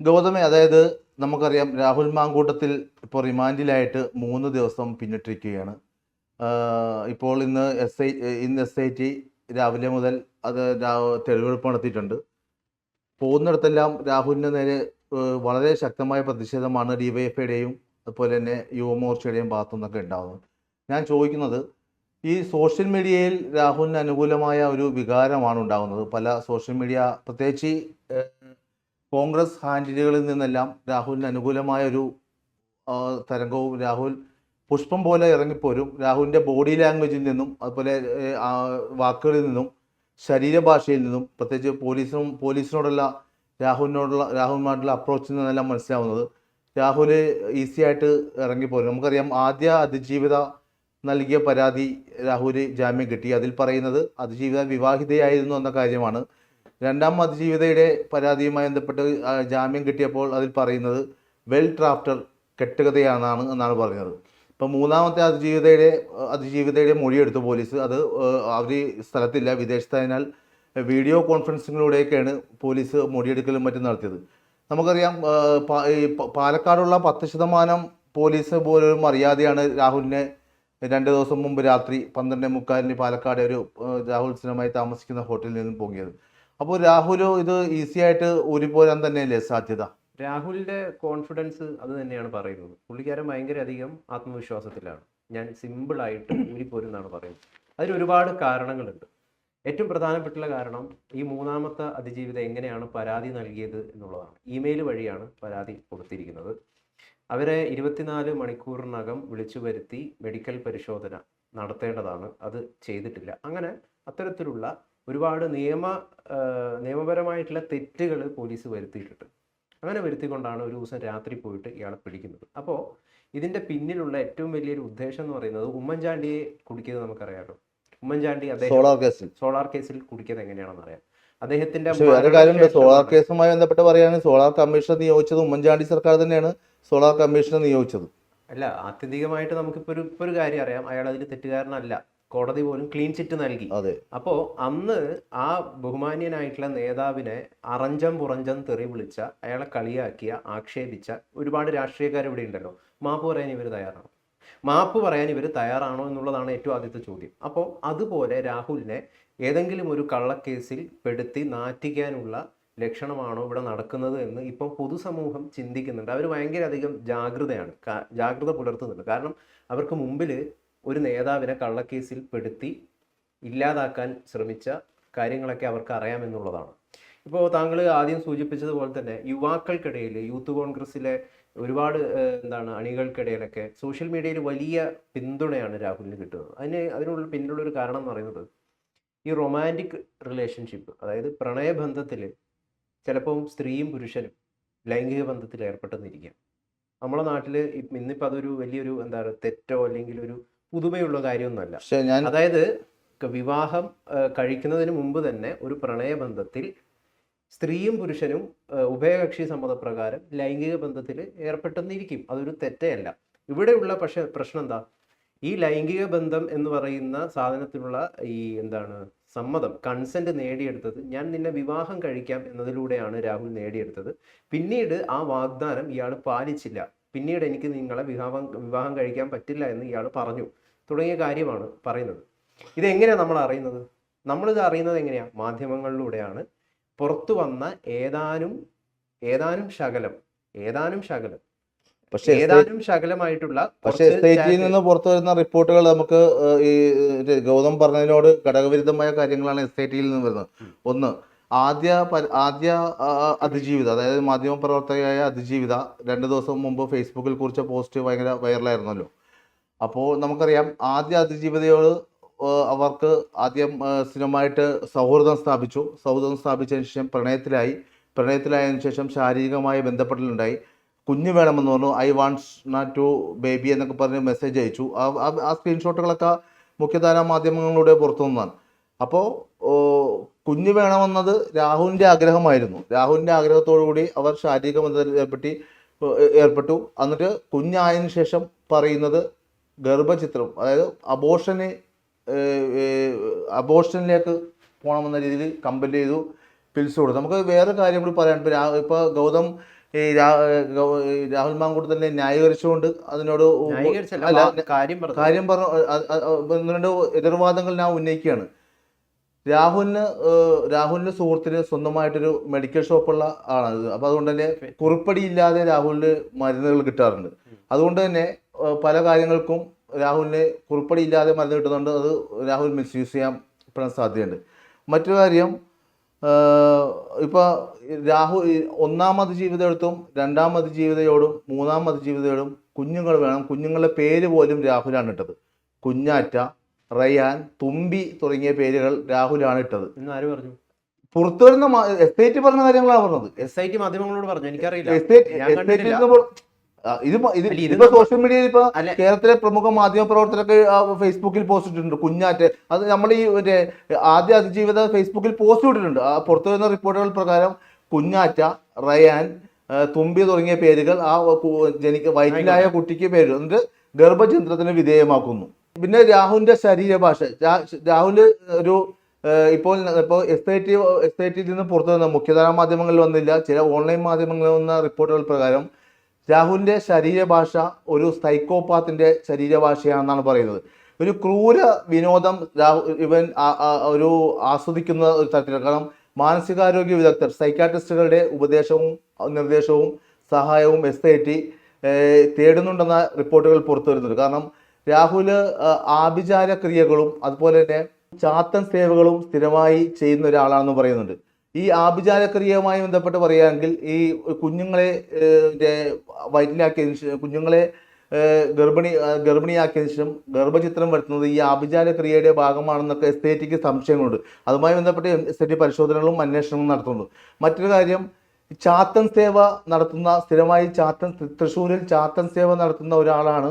ഗൗതമെ അതായത് നമുക്കറിയാം രാഹുൽ മാങ്കൂട്ടത്തിൽ ഇപ്പോൾ റിമാൻഡിലായിട്ട് മൂന്ന് ദിവസം പിന്നിട്ടിരിക്കുകയാണ്. ഇപ്പോൾ ഇന്ന് എസ് ഐ ഇന്ന് എസ് ഐ ടി രാവിലെ മുതൽ അത് തെളിവെടുപ്പ് നടത്തിയിട്ടുണ്ട്. പോകുന്നിടത്തെല്ലാം രാഹുലിന്റെ നേരെ വളരെ ശക്തമായ പ്രതിഷേധമാണ് ഡിവൈഎഫ്ഐയുടെയും അതുപോലെ തന്നെ യുവമോർച്ചയുടെയും ഭാഗത്തു നിന്നൊക്കെ ഉണ്ടാകുന്നത് ഞാൻ ചോദിക്കുന്നത് ഈ സോഷ്യൽ മീഡിയയിൽ രാഹുലിന് അനുകൂലമായ ഒരു വികാരമാണ് ഉണ്ടാകുന്നത്. പല സോഷ്യൽ മീഡിയ പ്രത്യേകിച്ച് കോൺഗ്രസ് ഹാൻഡിലുകളിൽ നിന്നെല്ലാം രാഹുലിന് അനുകൂലമായ ഒരു തരംഗവും രാഹുൽ പുഷ്പം പോലെ ഇറങ്ങിപ്പോരും. രാഹുലിന്റെ ബോഡി ലാംഗ്വേജിൽ നിന്നും അതുപോലെ വാക്കുകളിൽ നിന്നും ശരീരഭാഷയിൽ നിന്നും പ്രത്യേകിച്ച് പോലീസിനും പോലീസിനോടുള്ള രാഹുലിനോടുള്ള രാഹുലുമായിട്ടുള്ള അപ്രോച്ചിൽ നിന്നെല്ലാം മനസ്സിലാവുന്നത് രാഹുൽ ഈസി ആയിട്ട് ഇറങ്ങിപ്പോരും. നമുക്കറിയാം ആദ്യ അതിജീവിത നൽകിയ പരാതി രാഹുൽ ജാമ്യം കിട്ടി. അതിൽ പറയുന്നത് അതിജീവിത വിവാഹിതയായിരുന്നു എന്ന കാര്യമാണ്. രണ്ടാം അതിജീവിതയുടെ പരാതിയുമായി ബന്ധപ്പെട്ട് ജാമ്യം കിട്ടിയപ്പോൾ അതിൽ പറയുന്നത് വെൽ ഡ്രാഫ്റ്റർ കെട്ടുകഥയാണെന്നാണ് എന്നാണ് പറഞ്ഞത്. ഇപ്പം മൂന്നാമത്തെ അതിജീവിതയുടെ അതിജീവിതയുടെ മൊഴിയെടുത്തു പോലീസ് അത് അവർ സ്ഥലത്തില്ല വിദേശത്തായതിനാൽ വീഡിയോ കോൺഫറൻസിങ്ങിലൂടെയൊക്കെയാണ് പോലീസ് മൊഴിയെടുക്കലും മറ്റും നടത്തിയത്. നമുക്കറിയാം പാലക്കാടുള്ള പത്ത് ശതമാനം പോലീസ് പോലും അറിയാതെയാണ് രാഹുലിനെ രണ്ട് ദിവസം മുമ്പ് രാത്രി പന്ത്രണ്ട് മുക്കാലിന് പാലക്കാട് ഒരു രാഹുൽ സിനിമയായി താമസിക്കുന്ന ഹോട്ടലിൽ നിന്നും പൊങ്ങിയത്. അപ്പോൾ രാഹുലോ ഇത് ഈസി ആയിട്ട് ഊരിപ്പോരാൻ തന്നെയല്ലേ സാധ്യത? രാഹുലിന്റെ കോൺഫിഡൻസ് അത് തന്നെയാണ് പറയുന്നത്. പുള്ളിക്കാരൻ ഭയങ്കര അധികം ആത്മവിശ്വാസത്തിലാണ്. ഞാൻ സിമ്പിൾ ആയിട്ട് ഊരിപ്പോരും എന്നാണ് പറയുന്നത്. അതിന് ഒരുപാട് കാരണങ്ങളുണ്ട്. ഏറ്റവും പ്രധാനപ്പെട്ടുള്ള കാരണം ഈ മൂന്നാമത്തെ അതിജീവിത എങ്ങനെയാണ് പരാതി നൽകിയത് എന്നുള്ളതാണ്. ഇമെയിൽ വഴിയാണ് പരാതി കൊടുത്തിരിക്കുന്നത്. അവരെ ഇരുപത്തിനാല് മണിക്കൂറിനകം വിളിച്ചു വരുത്തി മെഡിക്കൽ പരിശോധന നടത്തേണ്ടതാണ്. അത് ചെയ്തിട്ടില്ല. അങ്ങനെ അത്തരത്തിലുള്ള ഒരുപാട് നിയമ നിയമപരമായിട്ടുള്ള തെറ്റുകൾ പോലീസ് വരുത്തിയിട്ടുണ്ട്. അങ്ങനെ വരുത്തിക്കൊണ്ടാണ് ഒരു ദിവസം രാത്രി പോയിട്ട് ഇയാളെ പിടിക്കുന്നത്. അപ്പോൾ ഇതിന്റെ പിന്നിലുള്ള ഏറ്റവും വലിയൊരു ഉദ്ദേശം എന്ന് പറയുന്നത് ഉമ്മൻചാണ്ടിയെ കുടിക്കുന്നത് നമുക്കറിയാമല്ലോ ഉമ്മൻചാണ്ടി അദ്ദേഹം സോളാർ കേസിൽ. സോളാർ കേസിൽ കുടിക്കുന്നത് എങ്ങനെയാണെന്ന് അറിയാം. അദ്ദേഹത്തിന്റെ വേറെ കാര്യമുണ്ട്. സോളാർ കേസുമായി ബന്ധപ്പെട്ട് പറയുകയാണെങ്കിൽ സോളാർ കമ്മീഷൻ നിയോഗിച്ചത് ഉമ്മൻചാണ്ടി സർക്കാർ തന്നെയാണ്. സോളാർ കമ്മീഷനെ നിയോഗിച്ചത്. അല്ല ആത്യന്തികമായിട്ട് നമുക്കിപ്പോൾ ഒരു ഇപ്പോൾ ഒരു കാര്യം അറിയാം. അയാൾ അതിൽ തെറ്റുകാരനല്ല. കോടതി പോലും ക്ലീൻ ചിറ്റ് നൽകി. അതെ. അപ്പോൾ അന്ന് ആ ബഹുമാന്യനായിട്ടുള്ള നേതാവിനെ അറഞ്ചം പുറഞ്ചം തെറി വിളിച്ച അയാളെ കളിയാക്കിയ ആക്ഷേപിച്ച ഒരുപാട് രാഷ്ട്രീയക്കാർ ഇവിടെ ഉണ്ടല്ലോ. മാപ്പ് പറയാൻ ഇവർ തയ്യാറാണോ? മാപ്പ് പറയാൻ ഇവർ തയ്യാറാണോ എന്നുള്ളതാണ് ഏറ്റവും ആദ്യത്തെ ചോദ്യം. അപ്പോൾ അതുപോലെ രാഹുലിനെ ഏതെങ്കിലും ഒരു കള്ളക്കേസിൽ പെടുത്തി നാറ്റിക്കാനുള്ള ലക്ഷണമാണോ ഇവിടെ നടക്കുന്നത് എന്ന് ഇപ്പം പൊതുസമൂഹം ചിന്തിക്കുന്നുണ്ട്. അവർ ഭയങ്കര അധികം ജാഗ്രതയാണ് ജാഗ്രത പുലർത്തുന്നുണ്ട്. കാരണം അവർക്ക് മുമ്പിൽ ഒരു നേതാവിനെ കള്ളക്കേസിൽ പെടുത്തി ഇല്ലാതാക്കാൻ ശ്രമിച്ച കാര്യങ്ങളൊക്കെ അവർക്ക് അറിയാമെന്നുള്ളതാണ്. ഇപ്പോൾ താങ്കൾ ആദ്യം സൂചിപ്പിച്ചതുപോലെ തന്നെ യുവാക്കൾക്കിടയിൽ യൂത്ത് കോൺഗ്രസ്സിലെ ഒരുപാട് എന്താണ് അണികൾക്കിടയിലൊക്കെ സോഷ്യൽ മീഡിയയിൽ വലിയ പിന്തുണയാണ് രാഹുലിന് കിട്ടുന്നത്. അതിന് അതിനുള്ള പിന്നിലുള്ള ഒരു കാരണം എന്ന് പറയുന്നത് ഈ റൊമാന്റിക് റിലേഷൻഷിപ്പ് അതായത് പ്രണയബന്ധത്തിൽ ചിലപ്പം സ്ത്രീയും പുരുഷനും ലൈംഗിക ബന്ധത്തിൽ ഏർപ്പെട്ടെന്നിരിക്കാം. നമ്മുടെ നാട്ടിൽ ഇന്നിപ്പോൾ അതൊരു വലിയൊരു എന്താ പറയുക തെറ്റോ അല്ലെങ്കിൽ ഒരു പുതുമയുള്ള കാര്യമൊന്നുമല്ല. അതായത് വിവാഹം കഴിക്കുന്നതിന് മുമ്പ് തന്നെ ഒരു പ്രണയബന്ധത്തിൽ സ്ത്രീയും പുരുഷനും ഉഭയകക്ഷി സമ്മതപ്രകാരം ലൈംഗിക ബന്ധത്തിൽ ഏർപ്പെട്ടെന്നിരിക്കും. അതൊരു തെറ്റയല്ല. ഇവിടെയുള്ള പക്ഷെ പ്രശ്നം എന്താ? ഈ ലൈംഗിക ബന്ധം എന്ന് പറയുന്ന സാധനത്തിലുള്ള ഈ എന്താണ് സമ്മതം കൺസെന്റ് നേടിയെടുത്തത് ഞാൻ നിന്നെ വിവാഹം കഴിക്കാം എന്നതിലൂടെയാണ് രാഹുൽ നേടിയെടുത്തത്. പിന്നീട് ആ വാഗ്ദാനം ഇയാൾ പാലിച്ചില്ല. പിന്നീട് എനിക്ക് നിങ്ങളെ വിവാഹം വിവാഹം കഴിക്കാൻ പറ്റില്ല എന്ന് ഇയാൾ പറഞ്ഞു. തുടങ്ങിയ കാര്യമാണ് പറയുന്നത്. ഇതെങ്ങനെയാണ് നമ്മൾ അറിയുന്നത്? നമ്മളിത് അറിയുന്നത് എങ്ങനെയാണ് മാധ്യമങ്ങളിലൂടെയാണ്. പുറത്തു വന്ന ഏതാനും ഏതാനും ശകലം ഏതാനും ശകലം പക്ഷെ ഏതാനും ശകലമായിട്ടുള്ള പക്ഷെ chat- നിന്ന് പുറത്തു വരുന്ന റിപ്പോർട്ടുകൾ നമുക്ക് ഈ ഗൗതം പറഞ്ഞതിനോട് ഘടകവിരുദ്ധമായ കാര്യങ്ങളാണ് എസ്റ്റേറ്റിൽ നിന്ന് വരുന്നത്. ഒന്ന് ആദ്യ ആദ്യ അതിജീവിത അതായത് മാധ്യമ പ്രവർത്തകയായ അതിജീവിത രണ്ട് ദിവസം മുമ്പ് ഫേസ്ബുക്കിൽ കുറിച്ച പോസ്റ്റ് ഭയങ്കര വൈറലായിരുന്നല്ലോ. അപ്പോൾ നമുക്കറിയാം ആദ്യ അതിജീവിതയോട് അവർക്ക് ആദ്യം സ്ഥിരമായിട്ട് സൗഹൃദം സ്ഥാപിച്ചു. സൗഹൃദം സ്ഥാപിച്ചതിന് ശേഷം പ്രണയത്തിലായി. പ്രണയത്തിലായതിനു ശേഷം ശാരീരികമായ ബന്ധപ്പെടലുണ്ടായി. കുഞ്ഞ് വേണമെന്ന് പറഞ്ഞു I wants not to baby എന്നൊക്കെ പറഞ്ഞ് മെസ്സേജ് അയച്ചു. ആ- സ്ക്രീൻഷോട്ടുകളൊക്കെ മുഖ്യധാരാ മാധ്യമങ്ങളിലൂടെ പുറത്തു വന്നതാണ് അപ്പോൾ കുഞ്ഞ് വേണമെന്നത് രാഹുലിന്റെ ആഗ്രഹമായിരുന്നു. രാഹുലിന്റെ ആഗ്രഹത്തോടു കൂടി അവർ ശാരീരിക ബന്ധത്തിൽ ഏർപ്പെട്ടി ഏർപ്പെട്ടു. എന്നിട്ട് കുഞ്ഞായതിനു ശേഷം പറയുന്നത് ഗർഭചിത്രം അതായത് അബോഷന് അബോഷനിലേക്ക് പോകണമെന്ന രീതിയിൽ കമ്പൽ ചെയ്തു പിൽസ് കൊടുത്തു. നമുക്ക് വേറെ കാര്യം കൂടി പറയാൻ ഇപ്പോൾ ഇപ്പോൾ ഗൗതം ഈ രാഹുൽ മാങ്കൂട്ട് തന്നെ ന്യായീകരിച്ചുകൊണ്ട് അതിനോട് അല്ല, കാര്യം പറഞ്ഞു. കാര്യം പറഞ്ഞു രണ്ട് എതിർവാദങ്ങൾ ഞാൻ ഉന്നയിക്കുകയാണ്. രാഹുലിന് രാഹുലിന്റെ സുഹൃത്തിന് സ്വന്തമായിട്ടൊരു മെഡിക്കൽ ഷോപ്പുള്ള ആളാണ് അപ്പൊ അതുകൊണ്ട് തന്നെ കുറിപ്പടിയില്ലാതെ രാഹുലിന് മരുന്നുകൾ കിട്ടാറുണ്ട്. അതുകൊണ്ട് തന്നെ പല കാര്യങ്ങൾക്കും രാഹുലിനെ കുറിപ്പടി ഇല്ലാതെ മരുന്ന് കിട്ടുന്നുണ്ട്. അത് രാഹുൽ മിസ്യൂസ് ചെയ്യാൻ പെടാൻ സാധ്യതയുണ്ട്. മറ്റൊരു കാര്യം ഇപ്പോൾ രാഹുൽ ഒന്നാമത് ജീവിതത്തോടും രണ്ടാമത് ജീവിതയോടും മൂന്നാമത് ജീവിതയോടും കുഞ്ഞുങ്ങൾ വേണം. കുഞ്ഞുങ്ങളുടെ പേര് പോലും രാഹുലാണ് ഇട്ടത്. കുഞ്ഞാറ്റ റയാൻ തുമ്പി തുടങ്ങിയ പേരുകൾ രാഹുലാണ് ഇട്ടത്. ആര് പറഞ്ഞു? പുറത്തു വരുന്ന എസ്റ്റേറ്റ് പറഞ്ഞ കാര്യങ്ങളാണ് പറഞ്ഞത്. എസ് ഐ ടി മാധ്യമങ്ങളോട് പറഞ്ഞു. എനിക്കറിയില്ല. എസ്റ്റേറ്റ് എസ്റ്റേറ്റിൽ നിന്ന് ഇത് മ- ഇത് അല്ല, ഇപ്പൊ സോഷ്യൽ മീഡിയയിൽ ഇപ്പൊ കേരളത്തിലെ പ്രമുഖ മാധ്യമ പ്രവർത്തകരൊക്കെ ആ, ഫേസ്ബുക്കിൽ പോസ്റ്റ് ഇട്ടിട്ടുണ്ട് കുഞ്ഞാറ്റ്. അത് നമ്മുടെ ഈ മറ്റേ ആദ്യ അതിജീവിത ഫേസ്ബുക്കിൽ പോസ്റ്റ് ഇട്ടിട്ടുണ്ട്. ആ പുറത്തു വരുന്ന റിപ്പോർട്ടുകൾ പ്രകാരം കുഞ്ഞാറ്റ റയാൻ തുമ്പി തുടങ്ങിയ പേരുകൾ ആ ജനിക്ക വയറ്റിലായ കുട്ടിക്ക് പേര് എന്നിട്ട് ഗർഭചിത്രത്തിന് വിധേയമാക്കുന്നു. പിന്നെ രാഹുലിന്റെ ശരീരഭാഷ. രാഹുലിന്റെ രാഹുൽ ഒരു ഇപ്പോൾ ഇപ്പോൾ S I T S I ടിയിൽ നിന്ന് പുറത്തു വന്ന മുഖ്യധാരാ മാധ്യമങ്ങളിൽ വന്നില്ല. ചില ഓൺലൈൻ മാധ്യമങ്ങളിൽ വന്ന റിപ്പോർട്ടുകൾ പ്രകാരം രാഹുലിന്റെ ശരീരഭാഷ ഒരു സൈക്കോപാത്തിന്റെ ശരീരഭാഷയാണെന്നാണ് പറയുന്നത്. ഒരു ക്രൂര വിനോദം ഇവൻ ഒരു ആസ്വദിക്കുന്ന ഒരു തരത്തിലാണ്. കാരണം മാനസികാരോഗ്യ വിദഗ്ധർ സൈക്കാട്രിസ്റ്റുകളുടെ ഉപദേശവും നിർദ്ദേശവും സഹായവും എസ് ഐ ടി തേടുന്നുണ്ടെന്ന റിപ്പോർട്ടുകൾ പുറത്തു വരുന്നുണ്ട്. കാരണം രാഹുൽ ആഭിചാര ക്രിയകളും അതുപോലെ തന്നെ ചാത്തൻ സേവകളും സ്ഥിരമായി ചെയ്യുന്ന ഒരാളാണെന്ന് പറയുന്നുണ്ട്. ഈ ആഭിചാരക്രിയയുമായി ബന്ധപ്പെട്ട് പറയുകയാണെങ്കിൽ ഈ കുഞ്ഞുങ്ങളെ വയറ്റിലാക്കിയതിനു ശേഷം കുഞ്ഞുങ്ങളെ ഗർഭിണി ഗർഭിണിയാക്കിയതിനു ശേഷം ഗർഭചിത്രം വരുത്തുന്നത് ഈ ആഭിചാരക്രിയയുടെ ഭാഗമാണെന്നൊക്കെ എസ് ഐ ടിക്ക് സംശയങ്ങളുണ്ട്. അതുമായി ബന്ധപ്പെട്ട് എസ് ഐ ടി പരിശോധനകളും അന്വേഷണങ്ങളും നടത്തുന്നുണ്ട്. മറ്റൊരു കാര്യം ചാത്തൻ സേവ നടത്തുന്ന സ്ഥിരമായി ചാത്തൻ തൃശ്ശൂരിൽ ചാത്തൻ സേവ നടത്തുന്ന ഒരാളാണ്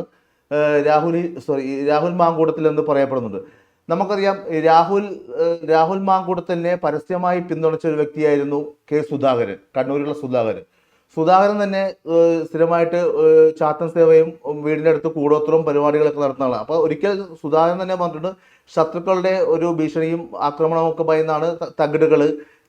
രാഹുൽ സോറി രാഹുൽ മാങ്കൂടത്തിൽ എന്ന് പറയപ്പെടുന്നുണ്ട്. നമുക്കറിയാം രാഹുൽ രാഹുൽ മാങ്കൂട്ടത്തിനെ പരസ്യമായി പിന്തുണച്ച ഒരു വ്യക്തിയായിരുന്നു കെ സുധാകരൻ കണ്ണൂരിലുള്ള സുധാകരൻ. സുധാകരൻ തന്നെ സ്ഥിരമായിട്ട് ചാത്തൻ സേവയും വീടിന്റെ അടുത്ത് കൂടോത്രവും പരിപാടികളൊക്കെ നടത്തുന്ന ആളാണ്. അപ്പോൾ ഒരിക്കൽ സുധാകരൻ തന്നെ പറഞ്ഞിട്ടുണ്ട് ശത്രുക്കളുടെ ഒരു ഭീഷണിയും ആക്രമണവും ഒക്കെ ഭയന്നാണ് തകിടുകൾ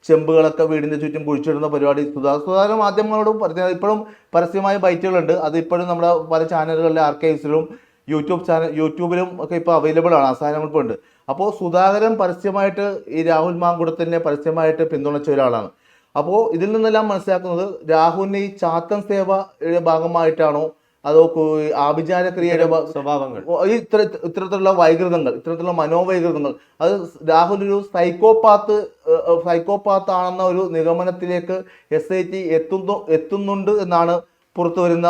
ചെമ്പുകളൊക്കെ വീടിന്റെ ചുറ്റും കുഴിച്ചിടുന്ന പരിപാടി സുധാ സുധാകരൻ മാധ്യമങ്ങളോടും പറഞ്ഞ ഇപ്പോഴും പരസ്യമായ ബൈറ്റുകളുണ്ട്. അത് ഇപ്പോഴും നമ്മുടെ പല ചാനലുകളിലെ ആർക്കൈവ്സിലും യൂട്യൂബ് ചാനൽ യൂട്യൂബിലും ഒക്കെ ഇപ്പോൾ അവൈലബിൾ ആണ് ആ സാധനങ്ങൾ ഇപ്പോൾ ഉണ്ട്. അപ്പോൾ സുധാകരൻ പരസ്യമായിട്ട് ഈ രാഹുൽ മാങ്കുടത്തിനെ പരസ്യമായിട്ട് പിന്തുണച്ച ഒരാളാണ്. അപ്പോൾ ഇതിൽ നിന്നെല്ലാം മനസ്സിലാക്കുന്നത് രാഹുലിന് ഈ ചാത്തൻ സേവയുടെ ഭാഗമായിട്ടാണോ അതോ ആഭിചാരക്രിയയുടെ ആഭിചാര ക്രിയയുടെ സ്വഭാവങ്ങൾ. ഈ ഇത്ര ഇത്തരത്തിലുള്ള വൈകൃതങ്ങൾ ഇത്തരത്തിലുള്ള മനോവൈകൃതങ്ങൾ അത് രാഹുൽ ഒരു സൈക്കോപാത്ത് സൈക്കോപാത്ത് ആണെന്ന ഒരു നിഗമനത്തിലേക്ക് എസ് ഐ ടി എത്തുന്നു എത്തുന്നുണ്ട് എന്നാണ് പുറത്തു വരുന്ന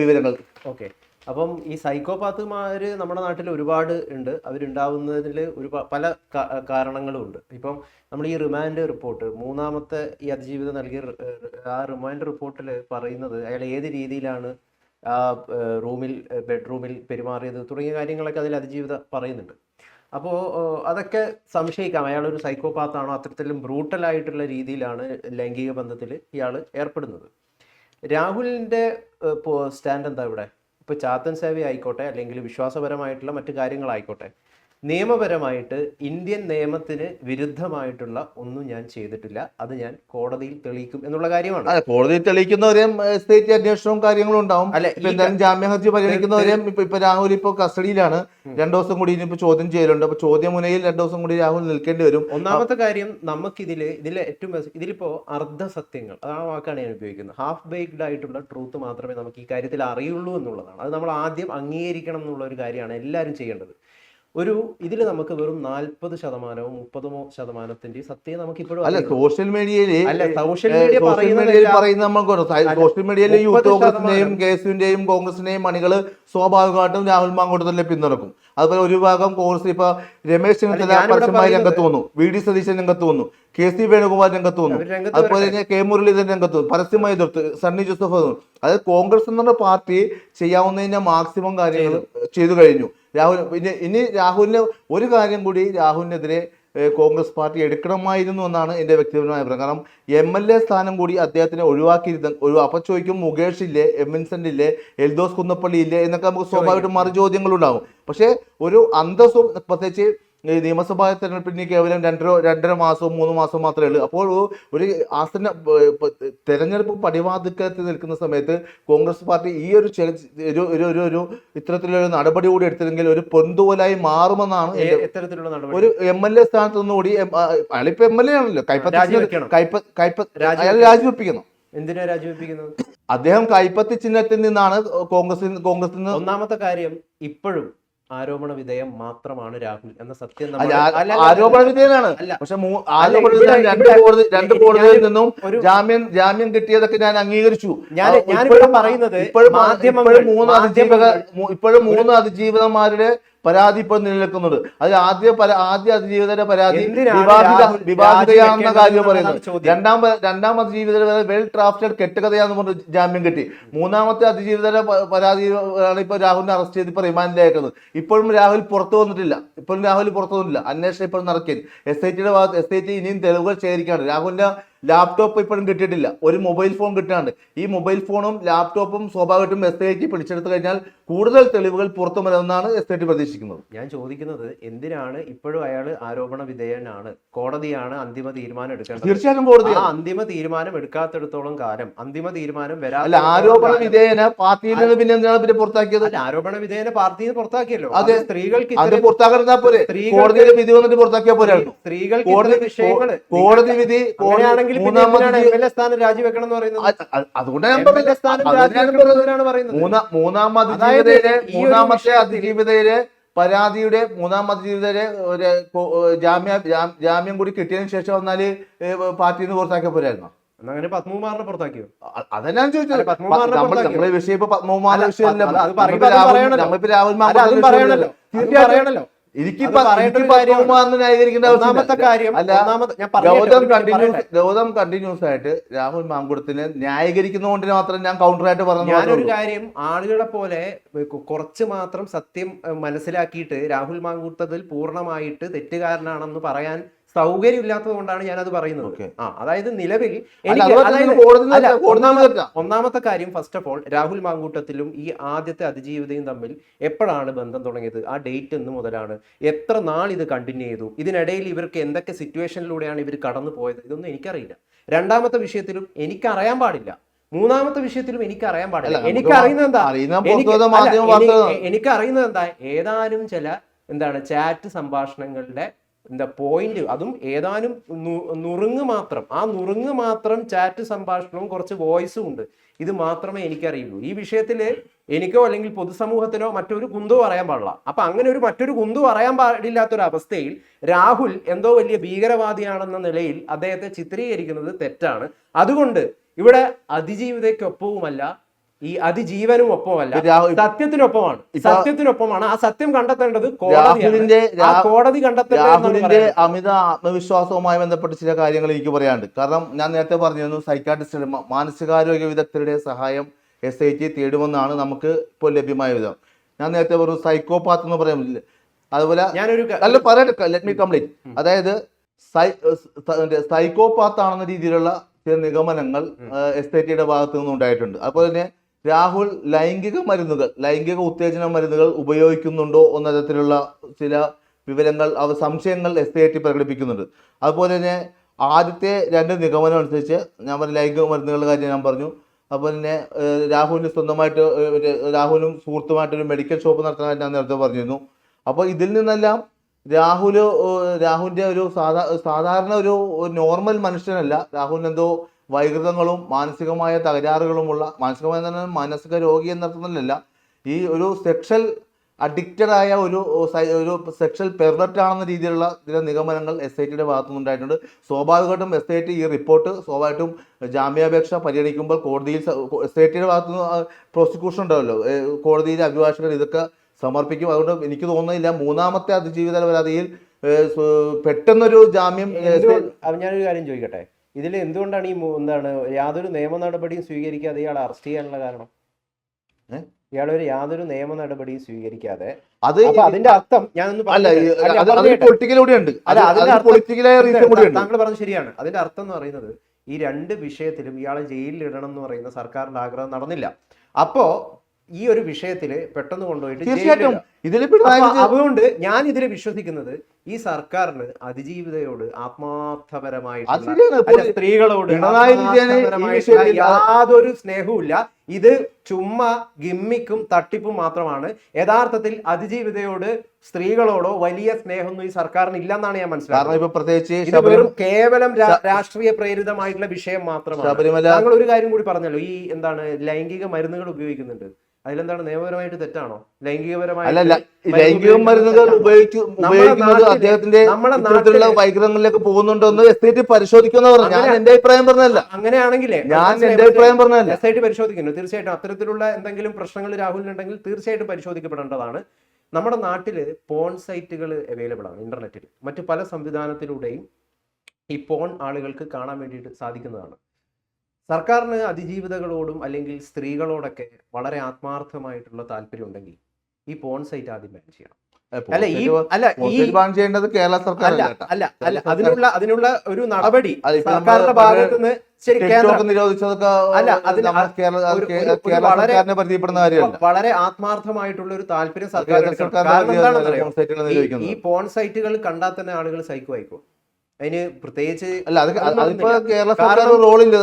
വിവരങ്ങൾ. ഓക്കെ അപ്പം ഈ സൈക്കോപാത്തുമാർ നമ്മുടെ നാട്ടിൽ ഒരുപാട് ഉണ്ട്. അവരുണ്ടാവുന്നതിൽ ഒരു പല കാരണങ്ങളും ഉണ്ട്. ഇപ്പം നമ്മൾ ഈ റിമാൻഡ് റിപ്പോർട്ട് മൂന്നാമത്തെ ഈ അതിജീവിതം നൽകിയ ആ റിമാൻഡ് റിപ്പോർട്ടിൽ പറയുന്നത് അയാൾ ഏത് രീതിയിലാണ് ആ റൂമിൽ ബെഡ്റൂമിൽ പെരുമാറിയത് തുടങ്ങിയ കാര്യങ്ങളൊക്കെ അതിൽ അതിജീവിത പറയുന്നുണ്ട്. അപ്പോൾ അതൊക്കെ സംശയിക്കാം. അയാൾ ഒരു സൈക്കോപാത്താണോ? അത്തരത്തിലും ബ്രൂട്ടലായിട്ടുള്ള രീതിയിലാണ് ലൈംഗിക ബന്ധത്തിൽ ഇയാൾ ഏർപ്പെടുന്നത്. രാഹുലിന്റെ സ്റ്റാൻഡ് എന്താ ഇവിടെ? ഇപ്പൊ ചാത്തൻ സേവ ആയിക്കോട്ടെ അല്ലെങ്കിൽ വിശ്വാസപരമായിട്ടുള്ള മറ്റു കാര്യങ്ങളായിക്കോട്ടെ നിയമപരമായിട്ട് ഇന്ത്യൻ നിയമത്തിന് വിരുദ്ധമായിട്ടുള്ള ഒന്നും ഞാൻ ചെയ്തിട്ടില്ല. അത് ഞാൻ കോടതിയിൽ തെളിയിക്കും എന്നുള്ള കാര്യമാണ്. അതെ കോടതിയിൽ തെളിയിക്കുന്നവരെയും സ്റ്റേറ്റ് അന്വേഷണവും കാര്യങ്ങളും ഉണ്ടാവും. അല്ല ഇപ്പൊ എന്തായാലും ജാമ്യ ഹർജി പരിഗണിക്കുന്നവരെയും ഇപ്പൊ ഇപ്പൊ രാഹുൽ ഇപ്പൊ കസ്റ്റഡിയിലാണ്. രണ്ടു ദിവസം കൂടി ഇനിയിപ്പോ ചോദ്യം ചെയ്യലുണ്ട്. അപ്പൊ ചോദ്യമുനയിൽ രണ്ടു ദിവസം കൂടി രാഹുൽ നിൽക്കേണ്ടി വരും. ഒന്നാമത്തെ കാര്യം നമുക്കിതിൽ ഇതിലെ ഏറ്റവും ഇതിലിപ്പോ അർദ്ധസത്യങ്ങൾ ആ വാക്കാണ് ഞാൻ ഉപയോഗിക്കുന്നത്. ഹാഫ് ബേക്ക്ഡ് ആയിട്ടുള്ള ട്രൂത്ത് മാത്രമേ നമുക്ക് ഈ കാര്യത്തിൽ അറിയുള്ളൂ എന്നുള്ളതാണ്. അത് നമ്മൾ ആദ്യം അംഗീകരിക്കണം എന്നുള്ള ഒരു കാര്യമാണ് എല്ലാവരും ചെയ്യേണ്ടത്. ഒരു ഇതിൽ നമുക്ക് വെറും നാൽപ്പത് ശതമാനവും മുപ്പതോ ശതമാനത്തിന്റെ സത്യം നമുക്ക് ഇപ്പോഴും അല്ല സോഷ്യൽ മീഡിയയിൽ അല്ല സോഷ്യൽ മീഡിയ പറയുന്ന നമ്മൾക്ക് സോഷ്യൽ മീഡിയയിലെ യൂത്ത് കോൺഗ്രസിന്റെയും. കെ എസ് യുവിന്റെയും കോൺഗ്രസിന്റെയും മണികൾ സ്വാഭാവികമായിട്ടും രാഹുൽ മാങ്കോട്ടത്തിലെ പിന്തുണക്കും. അതുപോലെ ഒരു ഭാഗം കോൺഗ്രസ് ഇപ്പൊ രമേശ് ചെന്നിത്തല പരസ്യമായി രംഗത്ത് വന്നു വി ഡി സതീശൻ രംഗത്ത് വന്നു കെ സി വേണുഗോപാൽ രംഗത്ത് വന്നു അതുപോലെ തന്നെ കെ മുരളീധരൻ രംഗത്ത് വന്നു പരസ്യമായി എതിർത്ത് സണ്ണി ജോസഫ് വന്നു. അതായത് കോൺഗ്രസ് എന്ന പാർട്ടി ചെയ്യാവുന്നതിന്റെ മാക്സിമം കാര്യങ്ങൾ ചെയ്തു കഴിഞ്ഞു. രാഹുൽ പിന്നെ ഇനി രാഹുലിന് ഒരു കാര്യം കൂടി രാഹുലിനെതിരെ കോൺഗ്രസ് പാർട്ടി എടുക്കണമായിരുന്നു എന്നാണ് എന്റെ വ്യക്തിപരമായ അഭിപ്രായം. കാരണം എം എൽ എ സ്ഥാനം കൂടി അദ്ദേഹത്തിനെ ഒഴിവാക്കിയിരുന്ന ഒരു അപ്പച്ചോയ്ക്കും മുകേഷ് ഇല്ലേ എം വിൻസെന്റ് ഇല്ലേ എൽദോസ് കുന്നപ്പള്ളി ഇല്ലേ എന്നൊക്കെ നമുക്ക് സ്വാഭാവികമായിട്ടും മറു ചോദ്യങ്ങളുണ്ടാവും. പക്ഷേ ഒരു അന്തസ്സും പ്രത്യേകിച്ച് നിയമസഭാ തെരഞ്ഞെടുപ്പിന് കേവലം രണ്ടര രണ്ടര മാസവും മൂന്ന് മാസവും മാത്രമേ ഉള്ളൂ. അപ്പോൾ ഒരു ഇപ്പൊ തെരഞ്ഞെടുപ്പ് പടിവാതിക്കത്തിൽ നിൽക്കുന്ന സമയത്ത് കോൺഗ്രസ് പാർട്ടി ഈ ഒരു ഒരു ഒരു ഒരു ഇത്തരത്തിലൊരു നടപടി കൂടി എടുത്തില്ലെങ്കിൽ ഒരു പൊന്തുവലായി മാറുമെന്നാണ് ഒരു എം എൽ എ സ്ഥാനത്ത് നിന്നുകൂടി കൂടി അയാളിപ്പോ എം എൽ എ ആണല്ലോ. കൈപ്പത്തി കൈപ്പ കൈപ്പ. അയാൾ രാജിവെപ്പിക്കുന്നു എന്തിനാ രാജിവെപ്പിക്കുന്നത് അദ്ദേഹം കൈപ്പത്തി ചിഹ്നത്തിൽ നിന്നാണ് കോൺഗ്രസിൽ കോൺഗ്രസിൽ നിന്ന് ഒന്നാമത്തെ കാര്യം ഇപ്പോഴും ആരോപണ വിധേയം മാത്രമാണ് രാഹുൽ എന്ന സത്യം ആരോപണ വിധേയനാണ്. പക്ഷെ ആരോപണ രണ്ട് കോടതി രണ്ട് കോടതിയിൽ നിന്നും ജാമ്യം ജാമ്യം കിട്ടിയതൊക്കെ ഞാൻ അംഗീകരിച്ചു. ഞാൻ ഞാനിപ്പോഴും പറയുന്നത് ഇപ്പോഴും മൂന്ന് അതിജീവക ഇപ്പോഴും മൂന്ന് അതിജീവിതന്മാരുടെ പരാതി ഇപ്പോൾ നിലനിൽക്കുന്നത്. അതിൽ ആദ്യ ആദ്യ അതിജീവിതരുടെ പരാതി വിവാദിത വിവാദിതയാണെന്ന കാര്യം പറയുന്നത്. രണ്ടാം രണ്ടാം അതിജീവിത വെൽ ഡ്രാഫ്റ്റഡ് കെട്ടുകഥയാന്ന് പറഞ്ഞ് ജാമ്യം കിട്ടി. മൂന്നാമത്തെ അതിജീവിതരെ പ- പരാതി ആണ് ഇപ്പൊ രാഹുലിനെ അറസ്റ്റ് ചെയ്ത് ഇപ്പൊ റിമാൻഡിലേക്കുന്നത് ഇപ്പോഴും രാഹുൽ പുറത്തു വന്നിട്ടില്ല. ഇപ്പോഴും രാഹുൽ പുറത്തു വന്നിട്ടില്ല. അന്വേഷണം ഇപ്പോഴും നടക്കിയത് എസ് ഐ ടിയുടെ ഭാഗത്ത് എസ് ഐ ടി ഇനിയും തെളിവുകൾ ശേഖരിക്കാണ്. രാഹുലിന്റെ ലാപ്ടോപ്പ് ഇപ്പോഴും കിട്ടിയിട്ടില്ല. ഒരു മൊബൈൽ ഫോൺ കിട്ടാണ്ട്. ഈ മൊബൈൽ ഫോണും ലാപ്ടോപ്പും സ്വാഭാവികമായിട്ടും എസ് ഐ ടി പിടിച്ചെടുത്തു കഴിഞ്ഞാൽ കൂടുതൽ തെളിവുകൾ പുറത്തു വരുമെന്നാണ് എസ് ഐ ടി പ്രതീക്ഷിക്കുന്നത്. ഞാൻ ചോദിക്കുന്നത് എന്തിനാണ് ഇപ്പോഴും അയാൾ ആരോപണ വിധേയനാണ്? കോടതിയാണ് അന്തിമ തീരുമാനം എടുക്കേണ്ടത്. തീർച്ചയായും കോടതി അന്തിമ തീരുമാനം എടുക്കാത്തിടത്തോളം കാലം അന്തിമ തീരുമാനം അല്ല ആരോപണ വിധേയന പാർട്ടിയിൽ നിന്ന് പിന്നെ എന്തിനാണ് പിന്നെ പുറത്താക്കിയത്? ആരോപണ വിധേയന പാർട്ടിയിൽ നിന്ന് പുറത്താക്കിയല്ലോ. അതെ. സ്ത്രീകൾക്ക് അത് പുറത്താക്കാൻ പോലെ കോടതിയിലെ വിധി വന്നിട്ട് പുറത്താക്കിയാൽ പോലെ സ്ത്രീകൾ കോടതി വിഷയങ്ങൾ വിഷയങ്ങൾ കോടതി വിധി കോടതി അങ്ങനെയാണെങ്കിൽ പിന്നെ മൂന്നാമത് എം എൽ എ സ്ഥാനം രാജിവെക്കണം എന്ന് പറയുന്നത്. ഞാൻ പറയുന്നത്. മൂന്നാ അതിജീവിതയിലെ മൂന്നാമത്തെ അതിജീവിതയിൽ പരാതിയുടെ മൂന്നാം അതിജീവിതയിലെ ഒരു ജാമ്യ ജാമ്യം കൂടി കിട്ടിയതിനു ശേഷം വന്നാൽ പാർട്ടിയിൽ നിന്ന് പുറത്താക്കിയ പോരായിരുന്നു? അങ്ങനെ പത്മകുമാറിനെ പുറത്താക്കിയോ? അതന്നെ ഞാൻ ചോദിച്ചത്? നമ്മളെ വിഷയം ഇപ്പൊ പത്മകുമാറിന്റെ വിഷയമല്ല. നമ്മളിപ്പോ രാഹുൽ- പറയണല്ലോ. ഒന്നാമത്തെ കാര്യം ഗൗതം കണ്ടിന്യൂസ് ഗൗതം കണ്ടിന്യൂസ് ആയിട്ട് രാഹുൽ മാങ്കുടത്തിനെ ന്യായീകരിക്കുന്നതുകൊണ്ട് മാത്രം ഞാൻ കൗണ്ടർ ആയിട്ട് പറഞ്ഞു ഞാനൊരു കാര്യം ആളുകളെ പോലെ കുറച്ച് മാത്രം സത്യം മനസ്സിലാക്കിയിട്ട് രാഹുൽ മാങ്കുടത്തതിൽ പൂർണമായിട്ട് തെറ്റുകാരനാണെന്ന് പറയാൻ സൗകര്യമില്ലാത്തത് കൊണ്ടാണ് ഞാനത് പറയുന്നത്. ആ അതായത് നിലവിൽ എനിക്ക്. ഒന്നാമത്തെ കാര്യം ഫസ്റ്റ് ഓഫ് ഓൾ രാഹുൽ മാങ്കൂട്ടത്തിലും ഈ ആദ്യത്തെ അതിജീവിതയും തമ്മിൽ എപ്പോഴാണ് ബന്ധം തുടങ്ങിയത്? ആ ഡേറ്റ് എന്ന് മുതലാണ്. എത്ര നാൾ ഇത് കണ്ടിന്യൂ ചെയ്തു? ഇതിനിടയിൽ ഇവർക്ക് എന്തൊക്കെ സിറ്റുവേഷനിലൂടെയാണ് ഇവർ കടന്നു പോയത്? ഇതൊന്നും എനിക്കറിയില്ല. രണ്ടാമത്തെ വിഷയത്തിലും എനിക്കറിയാൻ പാടില്ല. മൂന്നാമത്തെ വിഷയത്തിലും എനിക്ക് അറിയാൻ പാടില്ല. എനിക്ക് അറിയുന്നത് എന്താ. എനിക്ക് അറിയുന്നത് എന്താ? ഏതാനും ചില എന്താണ് ചാറ്റ് സംഭാഷണങ്ങളുടെ എന്താ പോയിന്റ് അതും ഏതാനും നുറുങ്ങ് മാത്രം. ആ നുറുങ്ങ് മാത്രം ചാറ്റ് സംഭാഷണവും കുറച്ച് വോയിസും ഉണ്ട്. ഇത് മാത്രമേ എനിക്കറിയുള്ളൂ. ഈ വിഷയത്തിൽ എനിക്കോ അല്ലെങ്കിൽ പൊതുസമൂഹത്തിനോ മറ്റൊരു കുന്തു പറയാൻ പാടില്ല. അപ്പൊ അങ്ങനെ ഒരു മറ്റൊരു കുന്തു പറയാൻ പാടില്ലാത്തൊരവസ്ഥയിൽ രാഹുൽ എന്തോ വലിയ ഭീകരവാദിയാണെന്ന നിലയിൽ അദ്ദേഹത്തെ ചിത്രീകരിക്കുന്നത് തെറ്റാണ്. അതുകൊണ്ട് ഇവിടെ അതിജീവിതയ്ക്കൊപ്പവുമല്ല ഈ അതിജീവനും ഒപ്പമല്ല സത്യത്തിനൊപ്പമാണ്. സത്യത്തിനൊപ്പമാണ്. ആ സത്യം കണ്ടെത്തേണ്ടത് രാഹുലിന്റെ കോടതി രാഹുലിന്റെ അമിത ആത്മവിശ്വാസവുമായി ബന്ധപ്പെട്ട് ചില കാര്യങ്ങൾ എനിക്ക് പറയാനുണ്ട്. കാരണം ഞാൻ നേരത്തെ പറഞ്ഞിരുന്നു സൈക്കാട്രിസ്റ്റുടെ മാനസികാരോഗ്യ വിദഗ്ധരുടെ സഹായം എസ് ഐ ടി തേടുമെന്നാണ് നമുക്ക് ഇപ്പോൾ ലഭ്യമായ വിധം ഞാൻ നേരത്തെ പറഞ്ഞു സൈക്കോപാത്ത് എന്ന് പറയുന്നില്ല അതുപോലെ ഞാനൊരു നല്ല പറയട്ടെ ലെറ്റ് മീ കംപ്ലീറ്റ് അതായത് സൈക്കോപാത്ത് ആണെന്ന രീതിയിലുള്ള ചില നിഗമനങ്ങൾ എസ് ഐ ടിയുടെ ഭാഗത്തു നിന്നും ഉണ്ടായിട്ടുണ്ട് അതുപോലെ തന്നെ രാഹുൽ ലൈംഗിക മരുന്നുകൾ ലൈംഗിക ഉത്തേജന മരുന്നുകൾ ഉപയോഗിക്കുന്നുണ്ടോ എന്ന തരത്തിലുള്ള ചില വിവരങ്ങൾ അവ സംശയങ്ങൾ എസ് ഐ ടി പ്രകടിപ്പിക്കുന്നുണ്ട്. അതുപോലെ തന്നെ ആദ്യത്തെ രണ്ട് നിഗമനം അനുസരിച്ച് ഞാൻ പറഞ്ഞ ലൈംഗിക മരുന്നുകളുടെ കാര്യം ഞാൻ പറഞ്ഞു. അതുപോലെ തന്നെ രാഹുലിന് സ്വന്തമായിട്ട് രാഹുലും സുഹൃത്തുമായിട്ടൊരു മെഡിക്കൽ ഷോപ്പ് നടത്താനായിട്ട് ഞാൻ നേരത്തെ പറഞ്ഞിരുന്നു. അപ്പോൾ ഇതിൽ നിന്നെല്ലാം രാഹുൽ രാഹുലിന്റെ ഒരു സാധാ സാധാരണ ഒരു നോർമൽ മനുഷ്യനല്ല. രാഹുലിന് എന്തോ വൈകൃതങ്ങളും മാനസികമായ തകരാറുകളുമുള്ള മാനസികമായ തന്നെ മാനസിക രോഗി എന്നർത്ഥത്തിലല്ല ഈ ഒരു സെക്ഷൽ അഡിക്റ്റഡ് ആയ ഒരു ഒരു സെക്ഷൽ പെർവെർട്ട് ആണെന്ന രീതിയിലുള്ള ചില നിഗമനങ്ങൾ എസ് ഐ ടിയുടെ ഭാഗത്തു നിന്നുണ്ടായിട്ടുണ്ട് സ്വാഭാവികമായിട്ടും എസ് ഐ ടി ഈ റിപ്പോർട്ട് സ്വാഭാവികമായിട്ടും ജാമ്യാപേക്ഷ പരിഗണിക്കുമ്പോൾ കോടതിയിൽ എസ് ഐ ടിയുടെ ഭാഗത്തു നിന്ന് പ്രോസിക്യൂഷൻ ഉണ്ടാവല്ലോ. കോടതിയിലെ അഭിഭാഷകർ ഇതൊക്കെ സമർപ്പിക്കും. അതുകൊണ്ട് എനിക്ക് തോന്നുന്നില്ല മൂന്നാമത്തെ അതിജീവിത പരാതിയിൽ പെട്ടെന്നൊരു ജാമ്യം ഞാനൊരു കാര്യം ചോദിക്കട്ടെ? ഇതിൽ എന്തുകൊണ്ടാണ് ഈ എന്താണ് യാതൊരു നിയമ നടപടിയും സ്വീകരിക്കാതെ ഇയാൾ അറസ്റ്റ് ചെയ്യാനുള്ള കാരണം? ഇയാളൊരു യാതൊരു നിയമ നടപടിയും സ്വീകരിക്കാതെ. അത് അതിന്റെ അർത്ഥം ഞാൻ താങ്കൾ പറഞ്ഞത് ശരിയാണ്. അതിന്റെ അർത്ഥം എന്ന് പറയുന്നത് ഈ രണ്ട് വിഷയത്തിലും ഇയാളെ ജയിലിൽ ഇടണം എന്ന് പറയുന്ന സർക്കാരിന്റെ ആഗ്രഹം നടന്നില്ല. അപ്പോ ഈ ഒരു വിഷയത്തിൽ പെട്ടെന്ന് കൊണ്ടുപോയിട്ട് തീർച്ചയായിട്ടും. ഇതിൽ അതുകൊണ്ട് ഞാൻ ഇതിൽ വിശ്വസിക്കുന്നത് ഈ സർക്കാരിന് അതിജീവിതയോട് ആത്മാർത്ഥപരമായിട്ട് സ്ത്രീകളോട് യാതൊരു സ്നേഹവുമില്ല. ഇത് ചുമ്മാ ഗിമ്മിക്കും തട്ടിപ്പും മാത്രമാണ്. യഥാർത്ഥത്തിൽ അതിജീവിതയോട് സ്ത്രീകളോടോ വലിയ സ്നേഹമൊന്നും ഈ സർക്കാരിന് ഇല്ലെന്നാണ് ഞാൻ മനസ്സിലാക്കുന്നത്. കേവലം രാഷ്ട്രീയ പ്രേരിതമായിട്ടുള്ള വിഷയം മാത്രമാണ്. താങ്കൾ ഒരു കാര്യം കൂടി പറഞ്ഞല്ലോ. ഈ എന്താണ് ലൈംഗിക മരുന്നുകൾ ഉപയോഗിക്കുന്നുണ്ട്. അതിലെന്താണ് നിയമപരമായിട്ട് തെറ്റാണോ? ലൈംഗികപരമായിട്ട് അല്ലല്ല ഈ ലൈംഗിക മരുന്നുകൾ ഉപയോഗിക്കുന്നത് അദ്ദേഹത്തിന്റെ നമ്മുടെ ഇത്തരത്തിലുള്ള വൈകൃതങ്ങളിലേക്ക് പോകുന്നുണ്ടോ എന്ന് എസ് ഐ ടി പരിശോധിക്കുന്ന പറഞ്ഞു ഞാൻ എന്റെ അഭിപ്രായം പറഞ്ഞല്ല അങ്ങനെയാണെങ്കിലേ ഞാൻ എന്റെ അഭിപ്രായം പറഞ്ഞല്ല എസ് ഐ ടി പരിശോധിക്കുന്നു. തീർച്ചയായിട്ടും അത്തരത്തിലുള്ള എന്തെങ്കിലും പ്രശ്നങ്ങൾ രാഹുലിനുണ്ടെങ്കിൽ തീർച്ചയായിട്ടും പരിശോധിക്കപ്പെടേണ്ടതാണ്. നമ്മുടെ നാട്ടിൽ പോൺ സൈറ്റുകൾ അവൈലബിൾ ആണ് ഇന്റർനെറ്റിൽ മറ്റു പല സംവിധാനത്തിലൂടെയും ഈ പോൺ ആളുകൾക്ക് കാണാൻ വേണ്ടിയിട്ട് സാധിക്കുന്നതാണ്. സർക്കാരിന് അതിജീവിതകളോടും അല്ലെങ്കിൽ സ്ത്രീകളോടൊക്കെ വളരെ ആത്മാർത്ഥമായിട്ടുള്ള താല്പര്യം ഉണ്ടെങ്കിൽ ഈ പോൺ സൈറ്റ് ആദ്യം ബാൻ ചെയ്യണം. അല്ല ഈ അല്ല ഈ ബാൻ ചെയ്യേണ്ടത് കേരള സർക്കാർ അല്ല അല്ല അല്ല അതിനുള്ള അതിനുള്ള ഒരു നടപടി സർക്കാരിന്റെ ഭാഗത്ത് നിന്ന് ശരി നിരോധിച്ചതൊക്കെ അല്ല, വളരെ- പരിധിപ്പെടുന്ന കാര്യമല്ല. വളരെ ആത്മാർത്ഥമായിട്ടുള്ള ഒരു താല്പര്യം സർക്കാർ ഈ പോൺ സൈറ്റുകൾ കണ്ടാൽ തന്നെ ആളുകൾ സൈക്കോ ആയിക്കോ. അതിന് പ്രത്യേകിച്ച് അല്ല അത് അതിപ്പോ കേരള സർക്കാർ റോളില്ല.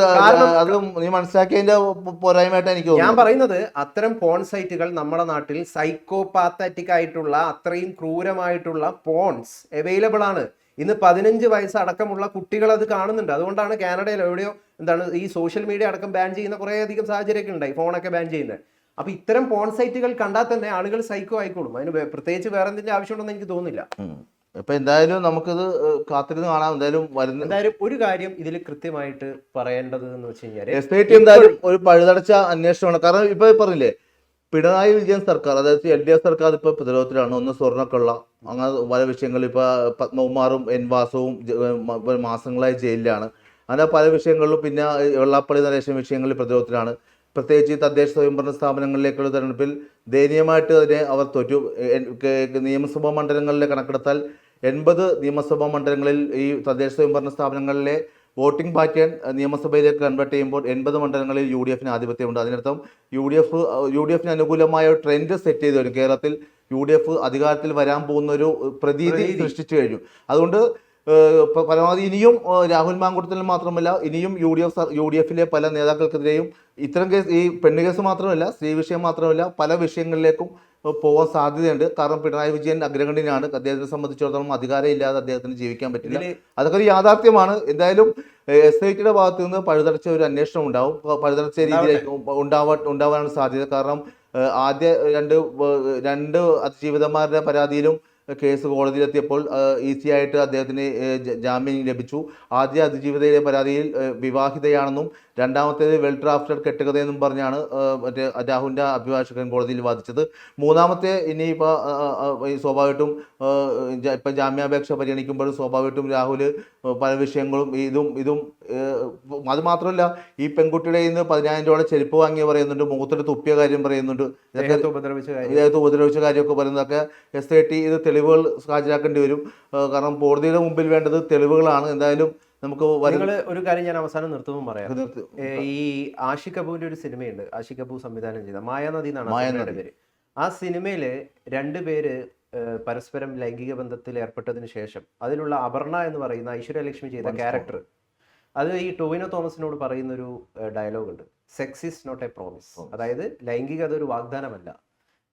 അത് നീ മനസ്സിലാക്കിയതിന്റെ പോരായ്മയായിട്ട് എനിക്ക് ഞാൻ പറയുന്നത് അത്തരം പോൺ സൈറ്റുകൾ നമ്മുടെ നാട്ടിൽ സൈക്കോപാത്തറ്റിക് ആയിട്ടുള്ള അത്രയും ക്രൂരമായിട്ടുള്ള പോൺസ് അവൈലബിൾ ആണ്. ഇന്ന് പതിനഞ്ച് വയസ്സ് അടക്കമുള്ള കുട്ടികൾ അത് കാണുന്നുണ്ട്. അതുകൊണ്ടാണ് കാനഡയിൽ എവിടെയോ എന്താണ് ഈ സോഷ്യൽ മീഡിയ അടക്കം ബാൻ ചെയ്യുന്ന കുറേ അധികം സാഹചര്യമൊക്കെ ഉണ്ടായി ഫോണൊക്കെ ബാൻ ചെയ്യുന്നത്. അപ്പൊ ഇത്തരം പോൺ സൈറ്റുകൾ കണ്ടാൽ തന്നെ ആളുകൾ സൈക്കോ ആയിക്കോളും. അതിന് പ്രത്യേകിച്ച് വേറെ എന്തെങ്കിലും ആവശ്യമുണ്ടെന്ന് എനിക്ക് തോന്നുന്നില്ല. ഇപ്പൊ എന്തായാലും നമുക്കിത് കാത്തിരുന്ന് കാണാം. എന്തായാലും വരുന്ന എന്തായാലും ഒരു കാര്യം ഇതിൽ കൃത്യമായിട്ട് പറയേണ്ടത് എന്ന് വെച്ച് കഴിഞ്ഞാൽ എസ് ഐ ടി എന്തായാലും ഒരു പഴുതടച്ച അന്വേഷണമാണ്. കാരണം ഇപ്പൊ പറഞ്ഞില്ലേ പിണറായി വിജയൻ സർക്കാർ അതായത് എൽ ഡി എഫ് സർക്കാർ ഇപ്പൊ പ്രതിരോധത്തിലാണ്. ഒന്ന് സ്വർണക്കൊള്ള അങ്ങനെ പല വിഷയങ്ങൾ ഇപ്പൊ പത്മകുമാറും എൻ വാസവും മാസങ്ങളായി ജയിലിലാണ്. അങ്ങനെ പല വിഷയങ്ങളിലും പിന്നെ വെള്ളാപ്പള്ളി നരേശൻ വിഷയങ്ങളിൽ പ്രതിരോധത്തിലാണ്. പ്രത്യേകിച്ച് ഈ തദ്ദേശ സ്വയംഭരണ സ്ഥാപനങ്ങളിലേക്കുള്ള തെരഞ്ഞെടുപ്പിൽ ദയനീയമായിട്ട് അതിനെ അവർ തോറ്റു. നിയമസഭാ മണ്ഡലങ്ങളിലെ കണക്കെടുത്താൽ എൺപത് നിയമസഭാ മണ്ഡലങ്ങളിൽ ഈ തദ്ദേശ സ്വയംഭരണ സ്ഥാപനങ്ങളിലെ വോട്ടിംഗ് പാറ്റേൺ നിയമസഭയിലേക്ക് കൺവേർട്ട് ചെയ്യുമ്പോൾ എൺപത് മണ്ഡലങ്ങളിൽ യു ഡി എഫിന് ആധിപത്യമുണ്ട്. അതിനർത്ഥം U D F U D എഫിന് അനുകൂലമായ ഒരു ട്രെൻഡ് സെറ്റ് ചെയ്തു വരും. കേരളത്തിൽ യു ഡി എഫ് അധികാരത്തിൽ വരാൻ പോകുന്ന ഒരു പ്രതീതി. സൃഷ്ടിച്ചു കഴിഞ്ഞു. അതുകൊണ്ട് പരമാവധി ഇനിയും രാഹുൽ മാങ്കൂട്ടത്തിൽ മാത്രമല്ല ഇനിയും U D F U D എഫിലെ പല നേതാക്കൾക്കെതിരെയും ഇത്തരം കേസ് ഈ പെണ്ണ് കേസ് മാത്രമല്ല സ്ത്രീ വിഷയം മാത്രമല്ല പല വിഷയങ്ങളിലേക്കും പോകാൻ സാധ്യതയുണ്ട്. കാരണം പിണറായി വിജയൻ അഗ്രഗണ്യനാണ്. അദ്ദേഹത്തെ സംബന്ധിച്ചിടത്തോളം അധികാരം ഇല്ലാതെ അദ്ദേഹത്തിന് ജീവിക്കാൻ പറ്റില്ല. അതൊക്കെ ഒരു യാഥാർത്ഥ്യമാണ്. എന്തായാലും എസ് ഐ ടിയുടെ ഭാഗത്ത് നിന്ന് പഴുതടച്ച ഒരു അന്വേഷണം ഉണ്ടാവും. പഴുതടച്ച രീതിയിലേക്ക് ഉണ്ടാവാ ഉണ്ടാവാനാണ് സാധ്യത. കാരണം ആദ്യ രണ്ട് രണ്ട് അതിജീവിതന്മാരുടെ പരാതിയിലും കേസ് കോടതിയിലെത്തിയപ്പോൾ ഈസി ആയിട്ട് അദ്ദേഹത്തിന് ജാമ്യം ലഭിച്ചു. ആദ്യ അതിജീവിതയുടെ പരാതിയിൽ വിവാഹിതയാണെന്നും രണ്ടാമത്തേത് വെൽ ഡ്രാഫ്റ്റഡ് കെട്ടുകഥ എന്നും പറഞ്ഞാണ് മറ്റേ രാഹുലിന്റെ അഭിഭാഷകൻ കോടതിയിൽ വാദിച്ചത്. മൂന്നാമത്തെ ഇനിയിപ്പോൾ ഈ സ്വാഭാവികമായിട്ടും ഇപ്പം ജാമ്യാപേക്ഷ പരിഗണിക്കുമ്പോഴും സ്വാഭാവികമായിട്ടും രാഹുൽ പല വിഷയങ്ങളും ഇതും ഇതും അതുമാത്രമല്ല അത് മാത്രമല്ല ഈ പെൺകുട്ടിയുടെ നിന്ന് പതിനായിരം രൂപയുടെ ചെരുപ്പ് വാങ്ങിയ പറയുന്നുണ്ട് മുഖത്തോട്ട് തുപ്പിയ കാര്യം പറയുന്നുണ്ട്. ഇതൊക്കെ ഉപദ്രവിച്ച കാര്യമൊക്കെ പറയുന്നതൊക്കെ എസ് ഐ ടി ഇത് തെളിവുകൾ ഹാജരാക്കേണ്ടി വരും. കാരണം കോടതിയുടെ മുമ്പിൽ വേണ്ടത് തെളിവുകളാണ്. എന്തായാലും നമുക്ക് നിങ്ങൾ ഒരു കാര്യം ഞാൻ അവസാനം നിർത്തുമ്പോൾ പറയാം. ഈ ആഷിഖ് കപൂറിന്റെ ഒരു സിനിമയുണ്ട്. ആഷിഖ് കപൂർ സംവിധാനം ചെയ്ത മായാനദി എന്നാണ് പേര്. ആ സിനിമയിൽ രണ്ടുപേര് പേര് പരസ്പരം ലൈംഗിക ബന്ധത്തിൽ ഏർപ്പെട്ടതിന് ശേഷം അതിലുള്ള അപർണ എന്ന് പറയുന്ന ഐശ്വര്യലക്ഷ്മി ചെയ്ത ക്യാരക്ടർ. അത് ഈ ടോവിനോ തോമസിനോട് പറയുന്ന ഒരു ഡയലോഗ് ഉണ്ട് sex is not a promise അതായത് ലൈംഗികത ഒരു വാഗ്ദാനമല്ല.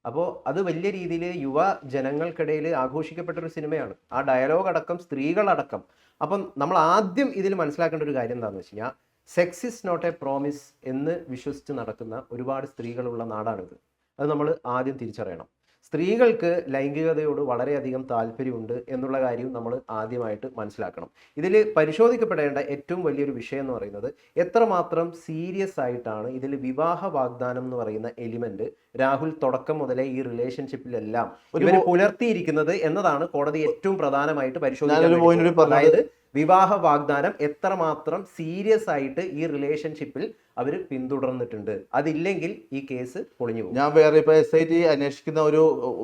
അപ്പോൾ അത് വലിയ രീതിയിൽ യുവ ജനങ്ങൾക്കിടയിൽ ആഘോഷിക്കപ്പെട്ട ഒരു സിനിമയാണ്. ആ ഡയലോഗ് അടക്കം സ്ത്രീകളടക്കം. അപ്പം നമ്മൾ ആദ്യം ഇതിൽ മനസ്സിലാക്കേണ്ട ഒരു കാര്യം എന്താണെന്ന് വെച്ച് കഴിഞ്ഞാൽ sex is not a promise എന്ന് വിശ്വസിച്ച് നടക്കുന്ന ഒരുപാട് സ്ത്രീകളുള്ള നാടാണിത്. അത് നമ്മൾ ആദ്യം തിരിച്ചറിയണം. സ്ത്രീകൾക്ക് ലൈംഗികതയോട് വളരെയധികം താല്പര്യമുണ്ട് എന്നുള്ള കാര്യം നമ്മൾ ആദ്യമായിട്ട് മനസ്സിലാക്കണം. ഇതിൽ പരിശോധിക്കപ്പെടേണ്ട ഏറ്റവും വലിയൊരു വിഷയം എന്ന് പറയുന്നത് എത്രമാത്രം സീരിയസ് ആയിട്ടാണ് ഇതിൽ വിവാഹ വാഗ്ദാനം എന്ന് പറയുന്ന എലിമെന്റ് രാഹുൽ തുടക്കം മുതലേ ഈ റിലേഷൻഷിപ്പിലെല്ലാം ഇവർ ഇവർ പുലർത്തിയിരിക്കുന്നത് എന്നതാണ് കോടതി ഏറ്റവും പ്രധാനമായിട്ട് പരിശോധിക്കുന്നത് അതായത് വിവാഹ വാഗ്ദാനം എത്രമാത്രം സീരിയസ് ആയിട്ട് ഈ റിലേഷൻഷിപ്പിൽ അവർ പിന്തുടർന്നിട്ടുണ്ട്. അതില്ലെങ്കിൽ ഈ കേസ് പൊളിഞ്ഞു പോകും. ഞാൻ വേറെ ഇപ്പൊ എസ് ഐ ടി അന്വേഷിക്കുന്ന ഒരു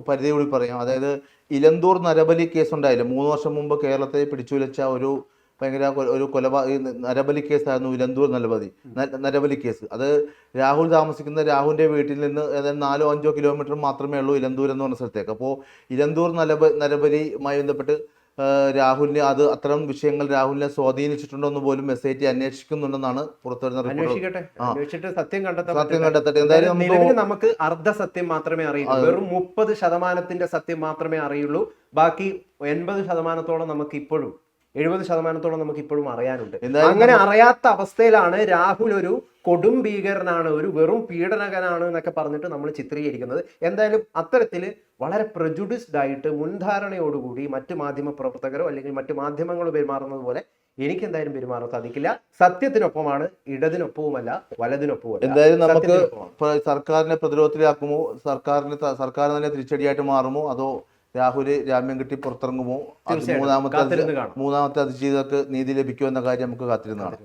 പരിധി കൂടി പറയാം. അതായത് ഇലന്തൂർ നരബലി കേസ് ഉണ്ടായില്ല മൂന്ന് വർഷം മുമ്പ് കേരളത്തെ പിടിച്ചുലച്ച ഒരു ഭയങ്കര ഒരു കൊലപാ നരബലി കേസായിരുന്നു ഇലന്തൂർ നരബലി നരബലി കേസ്. അത് രാഹുൽ താമസിക്കുന്ന രാഹുലിന്റെ വീട്ടിൽ നിന്ന് ഏതായാലും നാലോ അഞ്ചോ കിലോമീറ്റർ മാത്രമേ ഉള്ളൂ ഇലന്തൂർ എന്ന് പറഞ്ഞ സ്ഥലത്തേക്ക്. അപ്പോൾ ഇലന്തൂർ നരബ നരബലിയുമായി ബന്ധപ്പെട്ട് രാഹുലിനെ അത് അത്തരം വിഷയങ്ങൾ രാഹുലിനെ സ്വാധീനിച്ചിട്ടുണ്ടോ എന്ന് പോലും എസ് ഐ ടി അന്വേഷിക്കുന്നുണ്ടെന്നാണ് പുറത്തുവരുന്ന അന്വേഷിക്കട്ടെ. അന്വേഷിച്ചിട്ട് സത്യം കണ്ടെത്താൻ സത്യം. കണ്ടെത്തട്ടെ. എന്തായാലും നമുക്ക് നിലവിൽ നമുക്ക് അർദ്ധ സത്യം മാത്രമേ അറിയുള്ളൂ വെറും മുപ്പത് ശതമാനത്തിന്റെ സത്യം മാത്രമേ അറിയുള്ളൂ. ബാക്കി എൺപത് ശതമാനത്തോളം നമുക്ക് ഇപ്പോഴും എഴുപത് ശതമാനത്തോളം നമുക്ക് ഇപ്പോഴും അറിയാനുണ്ട് അങ്ങനെ അറിയാത്ത അവസ്ഥയിലാണ് രാഹുൽ ഒരു കൊടും ഭീകരനാണ് ഒരു വെറും പീഡനകനാണ് എന്നൊക്കെ പറഞ്ഞിട്ട് നമ്മൾ ചിത്രീകരിക്കുന്നത്. എന്തായാലും അത്തരത്തിൽ വളരെ പ്രജുഡിസ്ഡ് ആയിട്ട് മുൻധാരണയോടുകൂടി മറ്റു മാധ്യമ പ്രവർത്തകരോ അല്ലെങ്കിൽ മറ്റു മാധ്യമങ്ങളോ പെരുമാറുന്നത് പോലെ എനിക്ക് എന്തായാലും പെരുമാറാൻ സാധിക്കില്ല. സത്യത്തിനൊപ്പമാണ് ഇടതിനൊപ്പവുമല്ല വലതിനൊപ്പവും എന്തായാലും നമുക്ക്. സർക്കാരിനെ പ്രതിരോധത്തിലാക്കുമോ? സർക്കാരിന് സർക്കാർ തന്നെ തിരിച്ചടിയായിട്ട് മാറുമോ? അതോ രാഹുൽ ജാമ്യം കിട്ടി പുറത്തിറങ്ങുമോ? മൂന്നാമത്തെ മൂന്നാമത്തെ അതിജീവിതർക്ക് നീതി ലഭിക്കുമോ എന്ന കാര്യം നമുക്ക് കാത്തിരുന്ന് കാണാം.